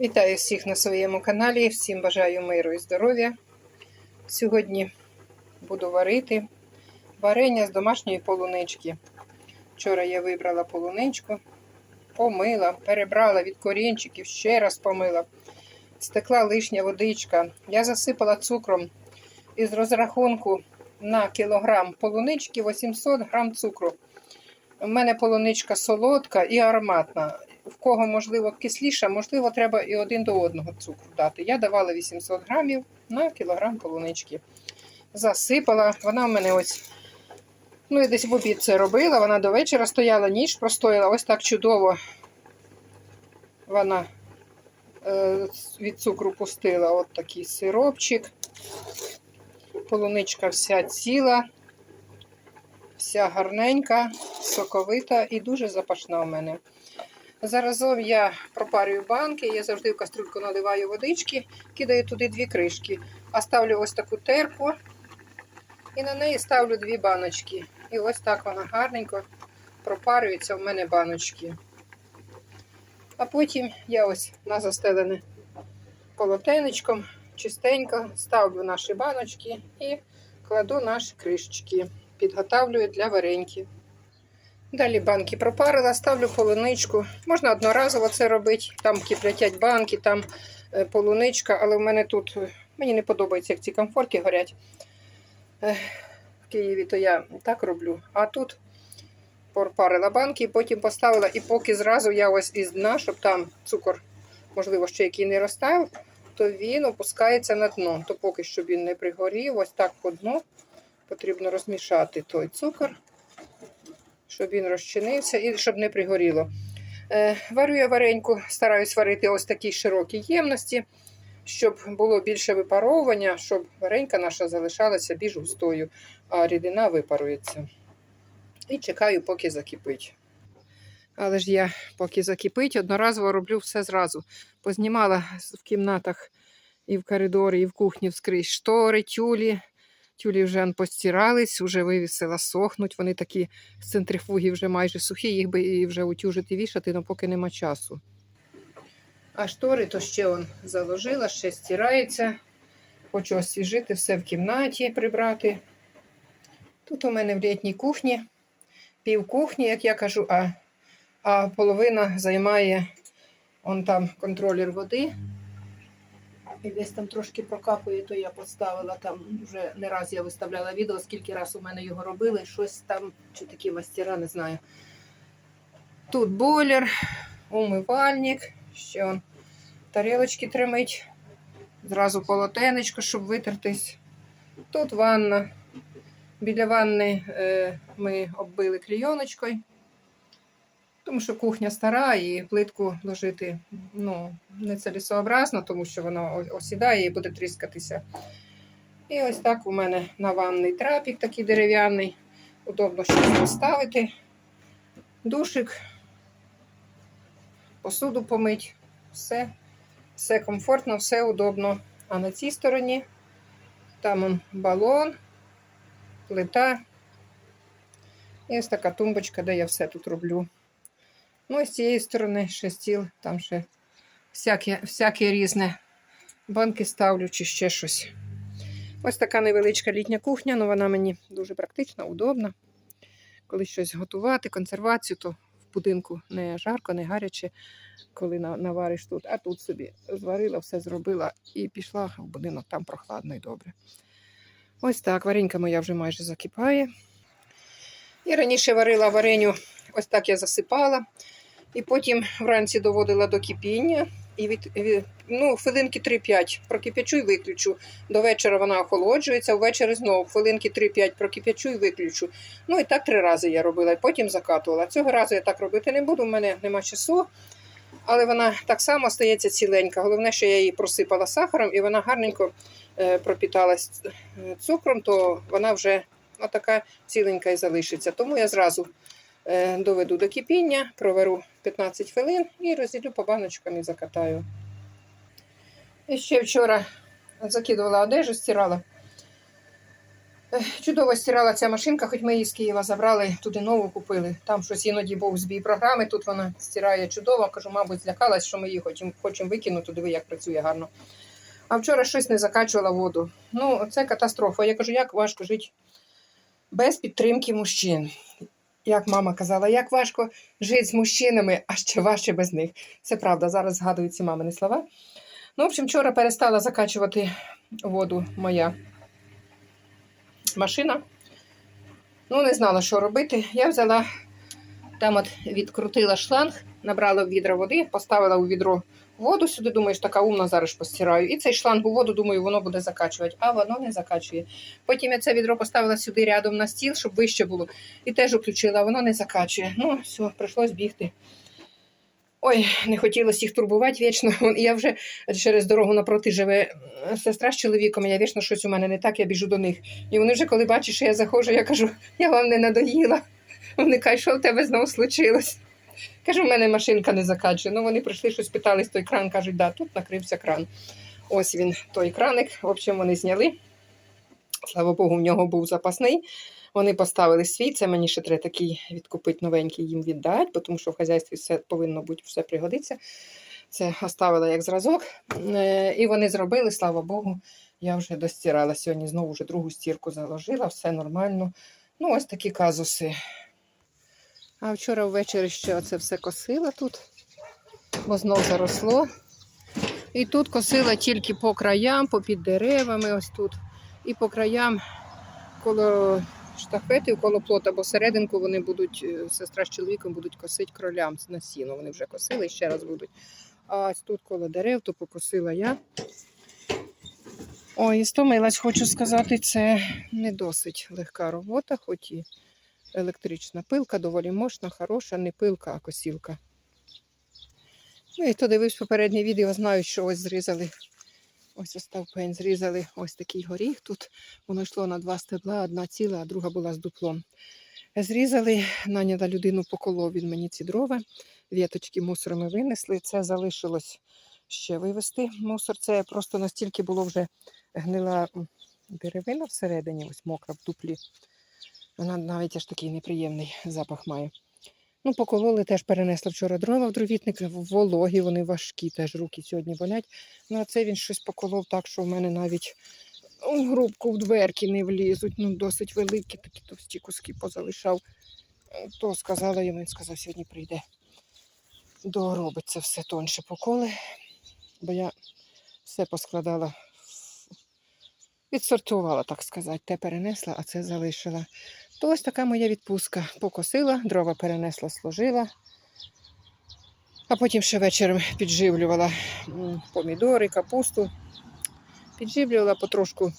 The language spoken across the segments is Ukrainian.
Вітаю всіх на своєму каналі. Всім бажаю миру і здоров'я. Сьогодні буду варити варення з домашньої полунички. Вчора я вибрала полуничку, помила, перебрала від корінчиків, ще раз помила. Стекла лишня водичка. Я засипала цукром із розрахунку на кілограм полунички 800 грам цукру. У мене полуничка солодка і ароматна. Кого, можливо, кисліша, можливо, треба і один до одного цукру дати. Я давала 800 грамів на кілограм полунички. Засипала. Вона в мене ось, ну, я десь в обід це робила. Вона до вечора стояла, ніч простояла. Ось так чудово вона е, від цукру пустила. От такий сиропчик. Полуничка вся ціла, вся гарненька, соковита і дуже запашна в мене. Заразом я пропарюю банки, я завжди в кастрюльку наливаю водички, кидаю туди дві кришки, а ставлю ось таку терку і на неї ставлю дві баночки. І ось так вона гарненько пропарюється в мене баночки. А потім я ось на застелене полотенечком чистенько ставлю наші баночки і кладу наші кришечки. Підготавлюю для вареньки. Далі банки пропарила, ставлю полуничку. Можна одноразово це робити. Там киплятять банки, там е, полуничка, але в мене тут е, мені не подобається, як ці комфорки горять. В Києві то я так роблю. А тут пропарила банки, потім поставила, і поки зразу я ось із дна, щоб там цукор, можливо, ще який не розтаяв, то він опускається на дно. То поки що він не пригорів, ось так по дну потрібно розмішати той цукор щоб він розчинився і щоб не пригоріло. Е, Варю я вареньку, стараюсь варити ось такій широкій ємності, щоб було більше випаровування, щоб варенька наша залишалася більш густою, а рідина випарується. І чекаю, поки закипить. Але ж я, поки закипить, одноразово роблю все зразу. Познімала в кімнатах і в коридорі, і в кухні вскрізь штори, тюлі. Тюлі вже постирались, вже вивісила, сохнуть. Вони такі з центрифуги вже майже сухі, їх би і вже утюжити вішати, але поки нема часу. А штори то ще он заложила, ще стирається. Хочу освіжити все в кімнаті прибрати. Тут у мене в літній кухні, пів кухні, як я кажу, а, а половина займає он там контролер води. І десь там трошки прокапує, то я поставила там вже не раз я виставляла відео, скільки раз у мене його робили, щось там, чи такі мастера, не знаю. Тут бойлер, умивальник, ще он тарілочки тримить, зразу полотенечко, щоб витертись. Тут ванна. Біля ванни е, ми оббили клійоночкою, тому що кухня стара і плитку ложити ну, нецелесообразно, тому що воно осідає і буде тріскатися. І ось так у мене на ванний трапік такий дерев'яний. Удобно щось поставити. Душик, посуду помить, все, все комфортно, все удобно. А на цій стороні там он балон, плита. І ось така тумбочка, де я все тут роблю. Ну, і з цієї сторони ще стіл, там ще всяке, всяке різне. Банки ставлю чи ще щось. Ось така невеличка літня кухня, але вона мені дуже практична, удобна. Коли щось готувати, консервацію, то в будинку не жарко, не гаряче, коли навариш тут. А тут собі зварила, все зробила і пішла в будинок, там прохладно і добре. Ось так, варенька моя вже майже закипає. І раніше варила вареню, ось так я засипала. І потім вранці доводила до кипіння. І від, від ну, хвилинки 3-5 прокип'ячу і виключу. До вечора вона охолоджується, ввечері знову хвилинки 3-5 прокип'ячу і виключу. Ну і так три рази я робила, і потім закатувала. Цього разу я так робити не буду, в мене нема часу. Але вона так само стається ціленька. Головне, що я її просипала сахаром, і вона гарненько е, пропіталась е, цукром, то вона вже така ціленька і залишиться. Тому я зразу доведу до кипіння, проверу 15 хвилин і розділю по баночкам і закатаю. І ще вчора закидувала одежу, стирала. Чудово стирала ця машинка, хоч ми її з Києва забрали, туди нову купили. Там щось іноді був збій програми, тут вона стирає чудово. Кажу, мабуть, злякалась, що ми її хочемо, хочемо викинути, диви, як працює гарно. А вчора щось не закачувала воду. Ну, це катастрофа. Я кажу, як важко жити без підтримки мужчин. Як мама казала, як важко жити з мужчинами, а ще важче без них. Це правда, зараз згадую ці мамини слова. Ну, в общем, вчора перестала закачувати воду моя машина. Ну, не знала, що робити. Я взяла, там от відкрутила шланг, набрала в відро води, поставила у відро воду сюди, думаєш, така умна, зараз постираю. І цей шланг у воду, думаю, воно буде закачувати, а воно не закачує. Потім я це відро поставила сюди рядом на стіл, щоб вище було. І теж включила, воно не закачує. Ну, все, прийшлось бігти. Ой, не хотілося їх турбувати вічно. Я вже через дорогу напроти живе сестра з чоловіком, я вічно щось у мене не так, я біжу до них. І вони вже, коли бачать, що я заходжу, я кажу, я вам не надоїла. Вони кажуть, що в тебе знову случилось. Кажу, в мене машинка не закачує. Ну, вони прийшли, щось питались, той кран, кажуть, да, тут накрився кран. Ось він, той краник. В общем, вони зняли. Слава Богу, в нього був запасний. Вони поставили свій, це мені ще треба такий відкупити новенький їм віддати, тому що в хазяйстві все повинно бути, все пригодиться. Це оставила як зразок. Е, І вони зробили, слава Богу, я вже достирала. Сьогодні знову вже другу стірку заложила, все нормально. Ну, ось такі казуси. А вчора ввечері ще оце все косила тут, бо знов заросло. І тут косила тільки по краям, попід деревами, ось тут. І по краям коло штафети, коло плота, бо серединку вони будуть, е, сестра з чоловіком будуть косити кролям на сіно. Вони вже косили ще раз будуть. А ось тут коло дерев, то покосила я. Ой, і стомилась, хочу сказати, це не досить легка робота, хоч і електрична пилка, доволі мощна, хороша, не пилка, а косілка. Ну і хто дивився попереднє відео, знають, що ось зрізали. Ось остав пень, зрізали ось такий горіх тут. Воно йшло на два стебла, одна ціла, а друга була з дуплом. Зрізали, наняла людину поколов він мені ці дрова, віточки мусорами винесли. Це залишилось ще вивезти мусор. Це просто настільки було вже гнила деревина всередині, ось мокра в дуплі. Вона навіть аж такий неприємний запах має. Ну, покололи, теж перенесли вчора дрова в дровітник, вологі, вони важкі, теж руки сьогодні болять. Ну, а це він щось поколов так, що в мене навіть у грубку в дверки не влізуть. Ну, досить великі, такі товсті куски позалишав. То сказала йому, він сказав, сьогодні прийде. Доробить це все тонше поколи, бо я все поскладала, відсортувала, так сказати, те перенесла, а це залишила. То ось така моя відпустка. Покосила, дрова перенесла, сложила. А потім ще вечором підживлювала помідори, капусту. Підживлювала потрошку,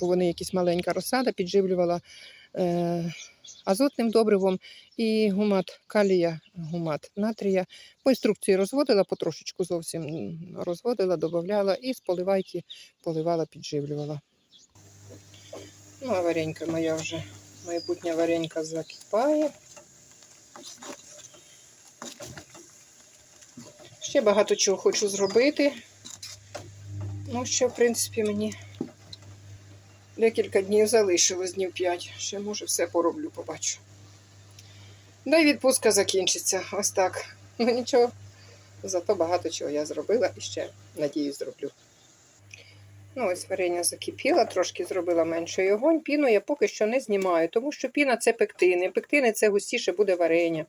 бо вони якісь маленька розсада, підживлювала азотним добривом і гумат калія, гумат натрія. По інструкції розводила, потрошечку зовсім розводила, додавала і з поливайки поливала, підживлювала. Ну, а варенька моя вже, майбутня варенька закипає. Ще багато чого хочу зробити. Ну, ще, в принципі, мені декілька днів залишилось, днів 5. Ще, може, все пороблю, побачу. Да й відпустка закінчиться. Ось так. Ну нічого. Зато багато чого я зробила і ще, надіюсь, зроблю. Ну, ось варення закипіло, трошки зробила менший огонь. Піну я поки що не знімаю, тому що піна це пектини. Пектини це густіше буде варення.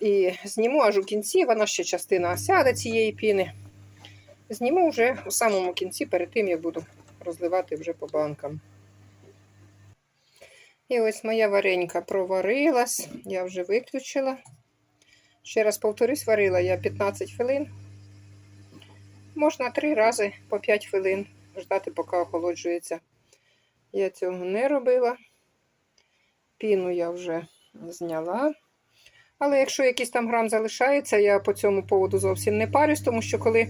І зніму аж у кінці, вона ще частина осяде цієї піни. Зніму вже у самому кінці, перед тим я буду розливати вже по банкам. І ось моя варенька проварилась, я вже виключила. Ще раз повторюсь, варила я 15 хвилин. Можна три рази по 5 хвилин ждати, поки охолоджується. Я цього не робила. Піну я вже зняла. Але якщо якийсь там грам залишається, я по цьому поводу зовсім не парюсь, тому що коли,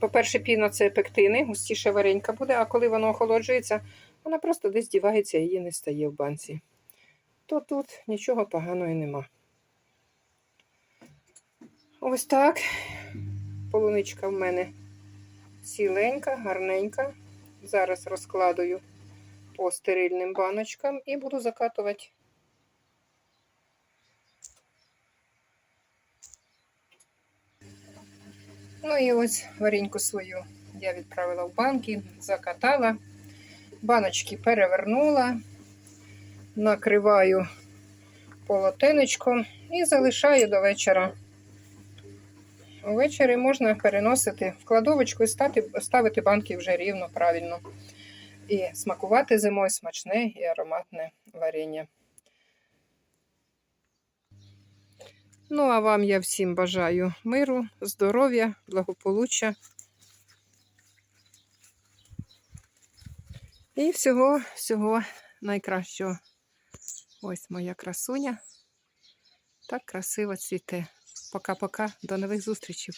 по-перше, піна це пектини, густіше варенька буде, а коли воно охолоджується, вона просто десь дівається і її не стає в банці. То тут нічого поганого нема. Ось так. Полуничка в мене ціленька, гарненька. Зараз розкладую по стерильним баночкам і буду закатувати. Ну і ось вареньку свою я відправила в банки, закатала, баночки перевернула, накриваю полотенечком і залишаю до вечора. Увечері можна переносити в кладовочку і ставити банки вже рівно, правильно. І смакувати зимою смачне і ароматне варення. Ну, а вам я всім бажаю миру, здоров'я, благополуччя. І всього, всього найкращого. Ось моя красуня. Так красиво цвіте. Пока-пока, до нових зустрічей.